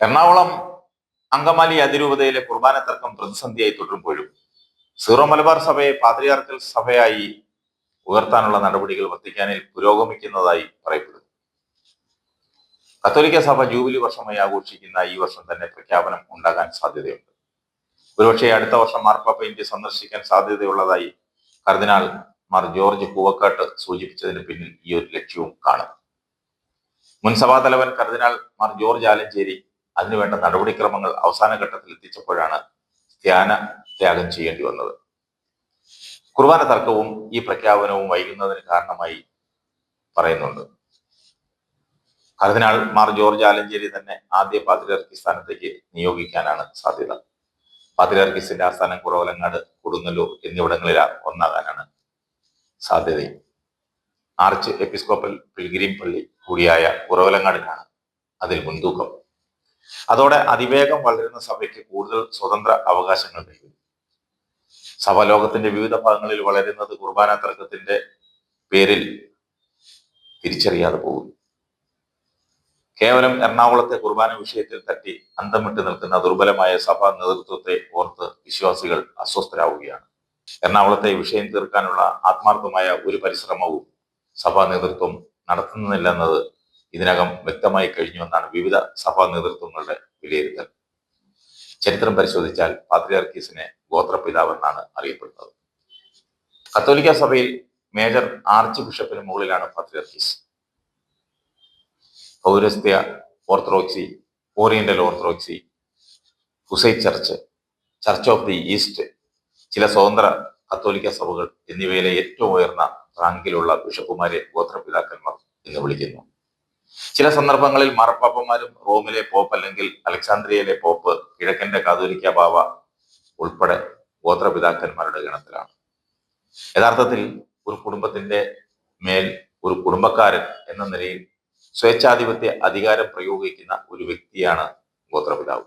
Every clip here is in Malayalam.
എറണാകുളം അങ്കമാലി അതിരൂപതയിലെ കുർബാന തർക്കം പ്രതിസന്ധിയായി തുടരുമ്പോഴും സീറോ മലബാർ സഭയെ പാത്രിയാർക്കൽ സഭയായി ഉയർത്താനുള്ള നടപടികൾ വത്തിക്കാനിൽ പുരോഗമിക്കുന്നതായി പറയപ്പെടുന്നു. കത്തോലിക്ക സഭ ജൂബിലി വർഷമായി ആഘോഷിക്കുന്ന ഈ വർഷം തന്നെ പ്രഖ്യാപനം ഉണ്ടാകാൻ സാധ്യതയുണ്ട്. ഒരുപക്ഷെ അടുത്ത വർഷം മാർപ്പാപ്പ ഇന്ത്യ സന്ദർശിക്കാൻ സാധ്യതയുള്ളതായി കർദിനാൾ മാർ ജോർജ് പൂവക്കാട്ട് സൂചിപ്പിച്ചതിന് പിന്നിൽ ഈ ഒരു ലക്ഷ്യവും കാണും മുൻ സഭാതലവൻ കർദിനാൾ മാർ ജോർജ് ആലഞ്ചേരി അതിനുവേണ്ട നടപടിക്രമങ്ങൾ അവസാന ഘട്ടത്തിൽ എത്തിച്ചപ്പോഴാണ് ധ്യാന ത്യാഗം ചെയ്യേണ്ടി വന്നത്. കുർബാന തർക്കവും ഈ പ്രഖ്യാപനവും വൈകുന്നതിന് കാരണമായി പറയുന്നുണ്ട്. കർദിനാൾ മാർ ജോർജ് ആലഞ്ചേരി തന്നെ ആദ്യ പാതിരാർക്കി സ്ഥാനത്തേക്ക് നിയോഗിക്കാനാണ് സാധ്യത. പാതിരാർക്കിസിന്റെ ആസ്ഥാനം കുറവലങ്ങാട് കൊടുങ്ങല്ലൂർ എന്നിവിടങ്ങളിൽ ഒന്നാകാനാണ് സാധ്യത. ആർച്ച് എപ്പിസ്കോപ്പൽ പിൽഗ്രീം പള്ളി കൂടിയായ കുറവലങ്ങാടിനാണ് അതിൽ മുൻതൂക്കം. അതോടെ അതിവേഗം വളരുന്ന സഭയ്ക്ക് കൂടുതൽ സ്വതന്ത്ര അവകാശങ്ങൾ നൽകും സഭ ലോകത്തിന്റെ വിവിധ ഭാഗങ്ങളിൽ വളരുന്നത് കുർബാന തർക്കത്തിന്റെ പേരിൽ തിരിച്ചറിയാതെ പോകുന്നു. കേവലം എറണാകുളത്തെ കുർബാന വിഷയത്തിൽ തട്ടി അന്തം വിട്ട് നിൽക്കുന്ന ദുർബലമായ സഭാ നേതൃത്വത്തെ ഓർത്ത് വിശ്വാസികൾ അസ്വസ്ഥരാവുകയാണ്. എറണാകുളത്തെ വിഷയം തീർക്കാനുള്ള ആത്മാർത്ഥമായ ഒരു പരിശ്രമവും സഭാ നേതൃത്വം നടത്തുന്നില്ലെന്നത് ഇതിനകം വ്യക്തമായി കഴിഞ്ഞുവെന്നാണ് വിവിധ സഭാ നേതൃത്വങ്ങളുടെ വിലയിരുത്തൽ. ചരിത്രം പരിശോധിച്ചാൽ പാത്രിയാർക്കീസിനെ ഗോത്രപിതാവെന്നാണ് അറിയപ്പെടുന്നത്. കത്തോലിക്ക സഭയിൽ മേജർ ആർച്ച് ബിഷപ്പിന് മുകളിലാണ് പാത്രിയാർക്കീസ്. പൗരസ്ത്യ orthodoxy oriental orthodoxy ഹുസൈ church church of the east ചില സ്വതന്ത്ര കത്തോലിക്ക സഭകൾ എന്നിവയിലെ ഏറ്റവും ഉയർന്ന റാങ്കിലുള്ള ബിഷപ്പുമാരെ ഗോത്രപിതാക്കന്മാർ എന്ന് വിളിക്കുന്നു. ചില സന്ദർഭങ്ങളിൽ മാർപ്പാപ്പന്മാരും റോമിലെ പോപ്പ് അല്ലെങ്കിൽ അലക്സാന്ദ്രിയയിലെ പോപ്പ് കിഴക്കന്റെ കാതോലിക്ക ബാവ ഉൾപ്പെടെ ഗോത്രപിതാക്കന്മാരുടെ ഗണത്തിലാണ്. യഥാർത്ഥത്തിൽ ഒരു കുടുംബത്തിന്റെ മേൽ ഒരു കുടുംബക്കാരൻ എന്ന നിലയിൽ സ്വേച്ഛാധിപത്യ അധികാരം പ്രയോഗിക്കുന്ന ഒരു വ്യക്തിയാണ് ഗോത്രപിതാവ്.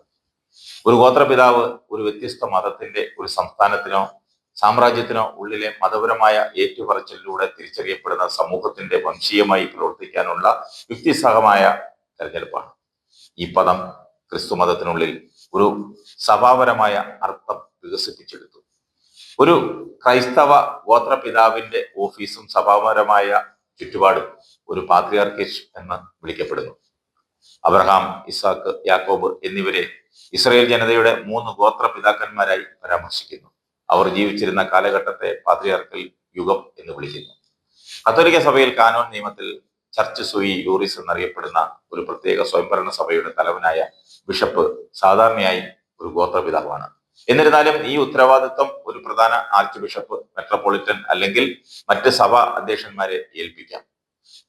ഒരു ഗോത്രപിതാവ് ഒരു വ്യത്യസ്ത മതത്തിന്റെ ഒരു സംസ്ഥാനത്തിനോ സാമ്രാജ്യത്തിനോ ഉള്ളിലെ മതപരമായ ഏറ്റുപറച്ചിലൂടെ തിരിച്ചറിയപ്പെടുന്ന സമൂഹത്തിന്റെ വംശീയമായി പ്രവർത്തിക്കാനുള്ള യുക്തിസഹമായ തെരഞ്ഞെടുപ്പാണ്. ഈ പദം ക്രിസ്തു മതത്തിനുള്ളിൽ ഒരു സഭാപരമായ അർത്ഥം വികസിപ്പിച്ചെടുത്തു. ഒരു ക്രൈസ്തവ ഗോത്രപിതാവിന്റെ ഓഫീസും സഭാപരമായ ചുറ്റുപാടും ഒരു പാത്രിയാർക്കിഷ് എന്ന് വിളിക്കപ്പെടുന്നു. അബ്രഹാം ഇസാക്ക് യാക്കോബ് എന്നിവരെ ഇസ്രയേൽ ജനതയുടെ മൂന്ന് ഗോത്ര പിതാക്കന്മാരായി പരാമർശിക്കുന്നു. അവർ ജീവിച്ചിരുന്ന കാലഘട്ടത്തെ പാത്രിയാർക്കൽ യുഗം എന്ന് വിളിക്കുന്നു. കത്തോലിക്ക സഭയിൽ കാനോൻ നിയമത്തിൽ ചർച്ച് സുയി യൂറിസ് എന്നറിയപ്പെടുന്ന ഒരു പ്രത്യേക സ്വയംഭരണ സഭയുടെ തലവനായ ബിഷപ്പ് സാധാരണയായി ഒരു ഗോത്രപിതാവാണ് എന്നിരുന്നാലും ഈ ഉത്തരവാദിത്വം ഒരു പ്രധാന ആർച്ച് ബിഷപ്പ് മെട്രോപൊളിറ്റൻ അല്ലെങ്കിൽ മറ്റ് സഭാ അധ്യക്ഷന്മാരെ ഏൽപ്പിക്കാം.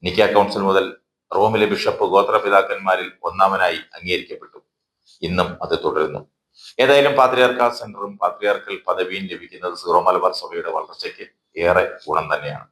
നിക്ക കൗൺസിൽ മുതൽ റോമിലെ ബിഷപ്പ് ഗോത്രപിതാക്കന്മാരിൽ ഒന്നാമനായി അംഗീകരിക്കപ്പെട്ടു. ഇന്നും അത് തുടരുന്നു. ഏതായാലും പാത്രിയാർക്കാ സെന്ററും പാത്രിയാർക്കൽ പദവിയും ലഭിക്കുന്നത് സീറോ മലബാർ സഭയുടെ വളർച്ചയ്ക്ക് ഏറെ ഗുണം തന്നെയാണ്.